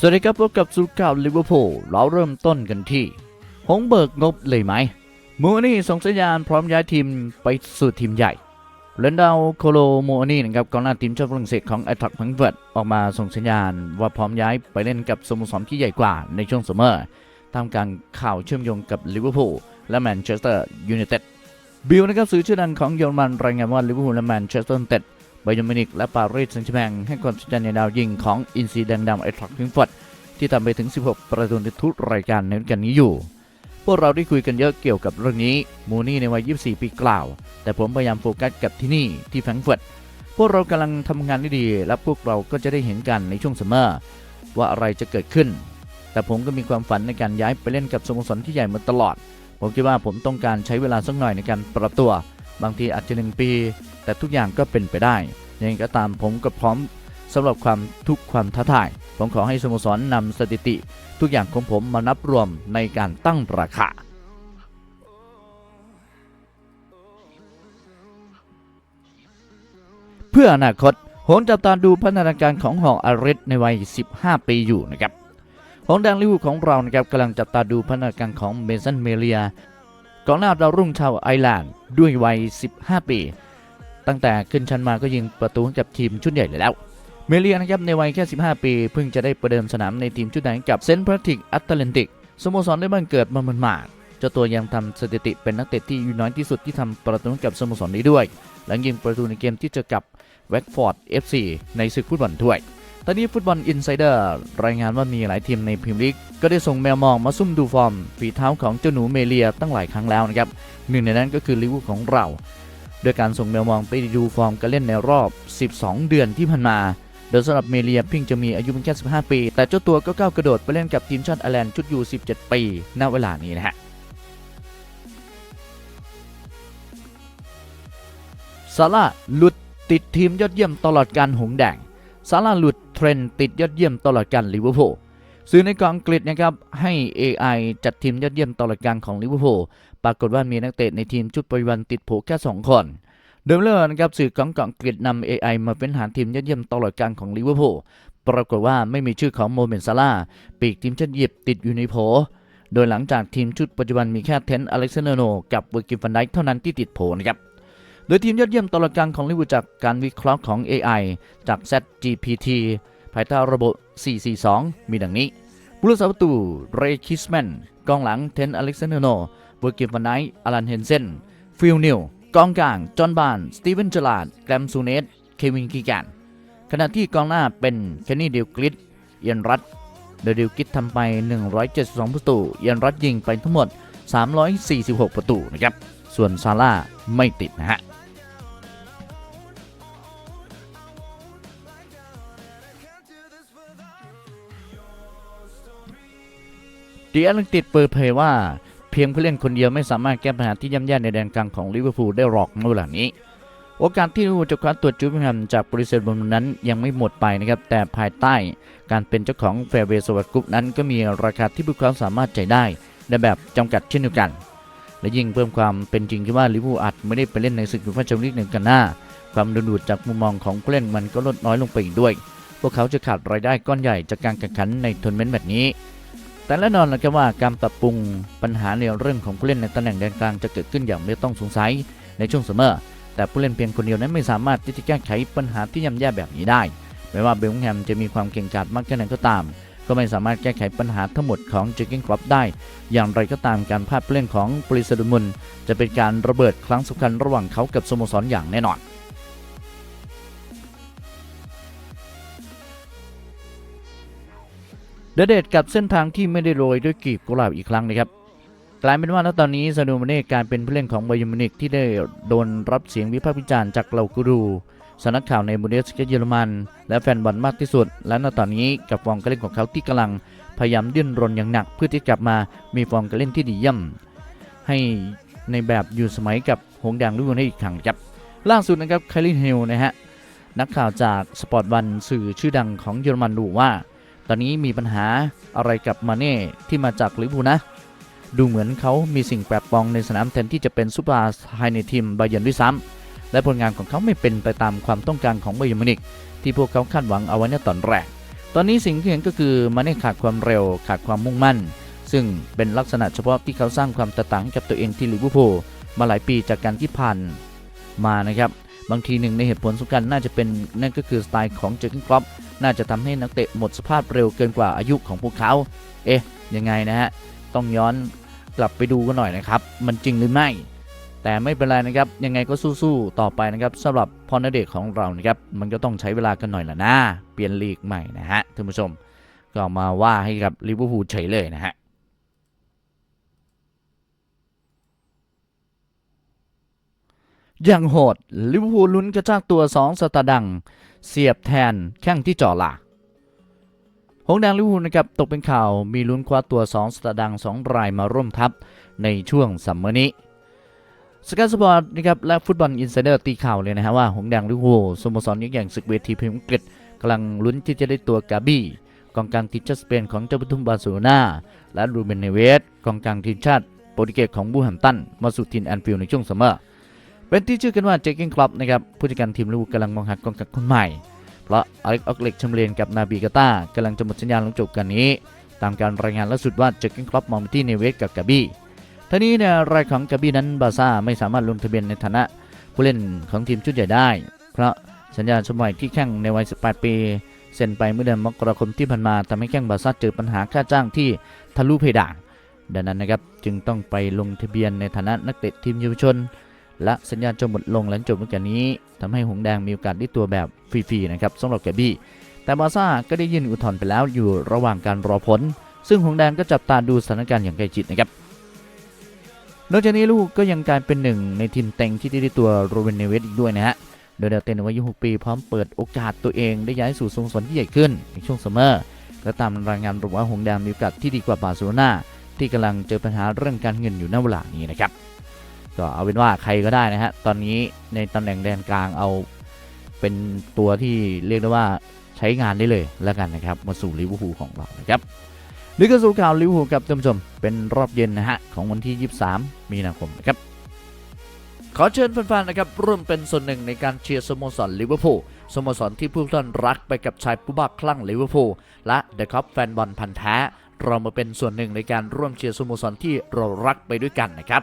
สวัสดีครับพบกับสุดข่าวลิเวอร์พูลเราเริ่มต้นกันที่ หงเบิกงบเลยไหมมูนี่ส่งสัญญาณพร้อมย้ายทีมไปสู่ทีมใหญ่เลนดาวโคโลโมนี่นะครับกองหน้าทีมชาติฝรั่งเศสของไอทักพังเฟิร์ตออกมาส่งสัญญาณว่าพร้อมย้ายไปเล่นกับสโมสรที่ใหญ่กว่าในช่วงซัมเมอร์ทำการข่าวเชื่อมโยงกับลิเวอร์พูลและแมนเชสเตอร์ยูไนเต็ดบิลนะครับสื่อชื่อดังของเยอรมันรายงานว่าลิเวอร์พูลและแมนเชสเตอร์ยูไนเต็ด บยมินิกและปารีสแซงต์แชงให้ความสนใจในดาวยิงของอินซีแดงดำไอทรัคพิงฟอร์ดที่ทำไปถึง 16 ประตูในทุกรายการในกาลนี้อยู่ พวกเราได้คุยกันเยอะเกี่ยวกับเรื่องนี้ มูนี่ในวัย 24 ปีกล่าว แต่ผมพยายามโฟกัสกับที่นี่ที่แฟรงก์เฟิร์ตพวกเรากำลังทำงานได้ดี และพวกเราก็จะได้เห็นกันในช่วงซัมเมอร์ว่าอะไรจะเกิดขึ้น แต่ผมก็มีความฝันในการย้ายไปเล่นกับสโมสรที่ใหญ่มาตลอด ผมคิดว่าผมต้องการใช้เวลาสักหน่อยในการปรับตัว บางทีอาจจะหนึ่งปี แต่ทุกอย่างก็เป็นไปได้ยังไงก็ตามผมก็พร้อมสำหรับความทุกความท้าทาย ผมขอให้สโมสรนำสถิติ ทุกอย่างของผมมานับรวมในการตั้งราคาเพื่ออนาคตโหนจับตาดูพัฒนาการของหอกอาริสในวัย 15 ปีอยู่นะครับหงแดงลิเวอร์พูลของเรานะครับกำลังจับตาดูพัฒนาการของเมสันเมเลีย กองหน้าดาวรุ่งชาวไอร์แลนด์ด้วยวัย 15 ปี ตั้งแต่ขึ้นชั้นมาก็ยิงประตูให้กับทีมชุดใหญ่เลยแล้ว เมเลียนะครับในวัยแค่ 15 ปี เพิ่งจะได้ประเดิมสนามในทีมชุดใหญ่กับเซนต์พาติกแอตแลนติกสโมสรได้บ้านเกิดมามันมาดเจ้าตัวยังทำสถิติเป็นนักเตะที่อยู่น้อยที่สุดที่ทำประตูให้กับสโมสรนี้ด้วย หลังยิงประตูในเกมที่เจอกับแว็กฟอร์ด FC ในศึกฟุตบอลถ้วย ตอนนี้ฟุตบอลอินไซเดอร์รายงานว่ามีหลายทีมในพรีเมียร์ลีกก็ได้ส่งแมวมองมาซุ่มดูฟอร์มฝีเท้าของเจ้าหนูเมเลียตั้งหลายครั้งแล้วนะครับหนึ่งในนั้นก็คือลิเวอร์พูลของเราโดยการส่งแมวมองไปดูฟอร์มการเล่นในรอบ 12 เดือนที่ผ่านมาโดยสำหรับเมเลียเพิ่งจะมีอายุเพียงแค่ 15 ปี แต่เจ้าตัวก็ก้าวกระโดดไปเล่นกับทีมชาติไอร์แลนด์ชุดยู17 ปีณเวลานี้นะฮะซาร่าหลุดติดทีมยอดเยี่ยมตลอดการหงแดง ซาร่าหลุดเทรนติดยอดเยี่ยมตลอดการลิเวอร์พูลสื่อในกองอังกฤษนะครับให้ AI จัดทีมยอดเยี่ยมตลอดการของลิเวอร์พูลปรากฏว่ามีนักเตะในทีมชุดปัจจุบันติดโผแค่2 คนเดิมเลยนะครับสื่อกองอังกฤษนำ AI มาเป็นหาทีมยอดเยี่ยมตลอดการของลิเวอร์พูลปรากฏว่าไม่มีชื่อของโมเมนซาร่าปีกทีมชาติอียิปต์ติดอยู่ในโผโดยหลังจากทีมชุดปัจจุบันมีแค่เทนต์อเล็กซานเดอร์โนกับเวอร์กิฟันไดค์เท่านั้นที่ติดโผนะครับ โดยทีมยอดเยี่ยมตลอดการของลิเวอร์จากการวิเคราะห์ของ AI จาก ZGPT ภายใต้ระบบ 442 มีดังนี้ผู้รักษประตูเรคิสแมนกองหลังเทนอเล็กซานเดอร์โนเวอร์กินฟันไดค์อลันเฮนเซนฟิลนิวกองกลาง จอห์นบาน สตีเวนเจลาดแกรมซูเนสเควินกิแกนขณะที่กองหน้าเป็นเคนนี่เดลกริดเอียนรัตโดยดิวกิตทำไป 172 ประตู เอียนรัตยิงไปทั้งหมด 346 ประตูนะครับ ส่วนซาร่าไม่ติดนะฮะ ดีแอตแลนติกเปิดเผยว่า เพียงผู้เล่นคนเดียวไม่สามารถแก้ปัญหาที่ย่ำแย่ในแดนกลางของลิเวอร์พูลได้หรอกในเวลานี้ โอกาสที่ลิเวอร์พูลจะคว้าตัวจูบิงแฮมจากบริษัทบอลนั้นยังไม่หมดไปนะครับแต่ภายใต้การเป็นเจ้าของแฟร์เวย์สวัสดิ์กรุ๊ปนั้น ก็มีราคาที่ผู้ควาสามารถจ่ายได้ในแบบจำกัดเช่นเดียวกันและยิ่งเพิ่มความเป็นจริงที่ว่าลิเวอร์พูลอาจไม่ได้ไปเล่นในศึกยูฟ่าแชมเปี้ยนลีกหนึ่งกันหน้า ความดึงดูดจากมุมมองของผู้เล่นมันก็ลดน้อยลงไปอีกด้วย พวกเขาจะขาดรายได้ก้อนใหญ่จากการแข่งขันในทัวร์นาเมนต์แบบนี้ แต่แน่นอนนะครับว่าการปรับปรุงปัญหาในเรื่องของผู้เล่นในตำแหน่งแดนกลางจะเกิดขึ้นอย่างไม่ต้องสงสัยในช่วงซัมเมอร์แต่ผู้เล่นเพียงคนเดียวนั้นไม่สามารถที่จะแก้ไขปัญหาที่ย่ำแย่แบบนี้ได้ไม่ว่าเบลลิงแฮมจะมีความเก่งกาจมากแค่ไหนก็ตาม ก็ไม่สามารถแก้ไขปัญหาทั้งหมดของเจอร์เกนคลับได้ อย่างไรก็ตามการพลาดผู้เล่นของปริสดุมุนจะเป็นการระเบิดครั้งสำคัญระหว่างเขากับสโมสรอย่างแน่นอน เดเดดกับเส้นทางที่ไม่ได้โรยด้วยกลีบกุหลาบอีกครั้งนะครับกลายเป็นว่าณตอนนี้ซาดูมาเน่กลายเป็นผู้เล่นของไบาเยร์นมินิกที่ได้โดนรับเสียงวิพากษ์วิจารณ์จากเหล่ากูรูสนักข่าวในบูนเดสกาเยอรมัน และแฟนบอลมากที่สุด และณตอนนี้กับฟอร์มการเล่นของเขาที่กำลังพยายามดิ้นรนอย่างหนัก เพื่อที่กลับมามีฟอร์มการเล่นที่ดีเยี่ยมให้ในแบบอยู่สมัยกับหงแดงลิเวอร์พูลได้อีกครั้งครับล่าสุดนะครับคารินเฮลนะฮะนักข่าวจากสปอร์ตวันสื่อชื่อดังของเยอรมันดูว่า ตอนนี้มีปัญหาอะไรกับมาเน่ที่มาจากลิเวอร์พูลนะ ดูเหมือนเขามีสิ่งแปลกปลอมในสนามแทนที่จะเป็นซูเปอร์ไฮในทีมบาเยนด้วยซ้ำและผลงานของเขาไม่เป็นไปตามความต้องการของบาเยิร์นมินิกที่พวกเขาคาดหวังเอาไว้ในตอนแรก ตอนนี้สิ่งที่เห็นก็คือมันได้ขาดความเร็วขาดความมุ่งมั่น ซึ่งเป็นลักษณะเฉพาะที่เขาสร้างความแตกต่างกับตัวเองที่ลิเวอร์พูลมาหลายปีจากการที่ผ่านมานะครับ บางทีหนึ่งในเหตุผลสำคัญน่าจะเป็นนั่นก็คือสไตล์ของเจอร์เกนครอปน่าจะทำให้นักเตะหมดสภาพเร็วเกินกว่าอายุของพวกเขา เอ๊ะยังไงนะฮะ ต้องย้อนกลับไปดูกันหน่อยนะครับ มันจริงหรือไม่ แต่ไม่เป็นไรนะครับ ยังไงก็สู้ๆต่อไปนะครับสำหรับพรณเดชของเรานะครับ มันก็ต้องใช้เวลากันหน่อยละนะ เปลี่ยนลีกใหม่นะฮะท่านผู้ชม ก็มาว่าให้กับลิเวอร์พูลเฉยเลยนะฮะ อย่างโหดลิเวอร์พูลลุ้นกระชากตัว 2 สตาดัง เสียบแทนแข้งที่จ่อหลาหงแดงลิเวอร์พูลนะครับตกเป็นข่าวมีลุ้นคว้าตัว 2 สตาดัง 2 รายมาร่วมทัพในช่วงซัมเมอร์นี้สกายสปอร์ตนะครับและฟุตบอลอินไซเดอร์ตีข่าวเลยนะฮะว่าหงแดงลิเวอร์พูลสโมสรยักษ์ใหญ่ศึกเวทีพรีเมียร์อังกฤษกำลังลุ้นที่จะได้ตัวกาบี้กองกลางทีมชาติสเปนของเจ้าปทุมบาร์เซโลนาและรูเบนเนเวสกองกลางทีมชาติโปรตุเกสของบูแฮมตันมาสู่ทีมแอนฟิลด์ในช่วงซัมเมอร์ เป็นที่ชื่อกันว่าเจคกิงคลับนะครับผู้จัดการทีมลิเวอร์พูลกำลังมองหากองกลางคนใหม่ เพราะอเล็กออกเล็กชมเลนกับนาบีกาตากำลังจะหมดสัญญาลงจบกันนี้ ตามการรายงานล่าสุดว่าเจคกิงคลับมองไปที่เนเวสกับกาบี้ทั้งนี้ในรายของกาบี้นั้นบาซ่าไม่สามารถลงทะเบียนในฐานะ ผู้เล่นของทีมชุดใหญ่ได้ เพราะสัญญาสมัยที่แข่งในวัย 18 ปีเซ็นไปเมื่อเดือนมกราคมที่ผ่านมาทำให้แข้งบาซ่าเจอปัญหาค่าจ้างที่ทะลุเพดานดังนั้นนะครับจึงต้องไปลงทะเบียนในฐานะนักเตะทีมเยาวชน และสัญญาณจะหมดลงหลังจบฤดูกาลนี้ทำให้หงแดงมีโอกาสได้ตัวแบบฟรีๆนะครับสำหรับแกบี้แต่บาซ่าก็ได้ยื่นอุทธรณ์ไปแล้วอยู่ระหว่างการรอผล ซึ่งหงแดงก็จับตาดูสถานการณ์อย่างใกล้ชิดนะครับนอกจากนี้ลูกก็ยังกลายเป็นหนึ่งในทีมเต็งที่ได้ตัวโรเวนเนเวสอีกด้วยนะฮะโดยดาวเตนวัย26 ปีพร้อมเปิดโอกาสตัวเองได้ย้ายสู่สโมสรที่ใหญ่ขึ้นในช่วงซัมเมอร์และตามรายงานระบุว่าหงแดงมีโอกาสที่ดีกว่าบาร์เซโลนาที่กำลังเจอปัญหาเรื่องการเงินอยู่ณเวลานี้นะครับ ก็เอาเป็นว่าใครก็ได้นะฮะ ตอนนี้ในตำแหน่งแดนกลางเอาเป็นตัวที่เรียกได้ว่าใช้งานได้เลยแล้วกันนะครับ มาสู่ลิเวอร์พูลของเรานะครับนี่ก็สู่ข่าวลิเวอร์พูลกับท่านผู้ชมเป็นรอบเย็นนะฮะ ของวันที่ 23 มีนาคมนะครับ ขอเชิญแฟนๆนะครับร่วมเป็นส่วนหนึ่งในการเชียร์สโมสรลิเวอร์พูลสโมสรที่ผู้ท่านรักไปกับชายผู้บ้าคลั่งลิเวอร์พูลและเดอะคัพแฟนบอลพันธ์แท้ เรามาเป็นส่วนหนึ่งในการร่วมเชียร์สโมสรที่เรารักไปด้วยกันนะครับ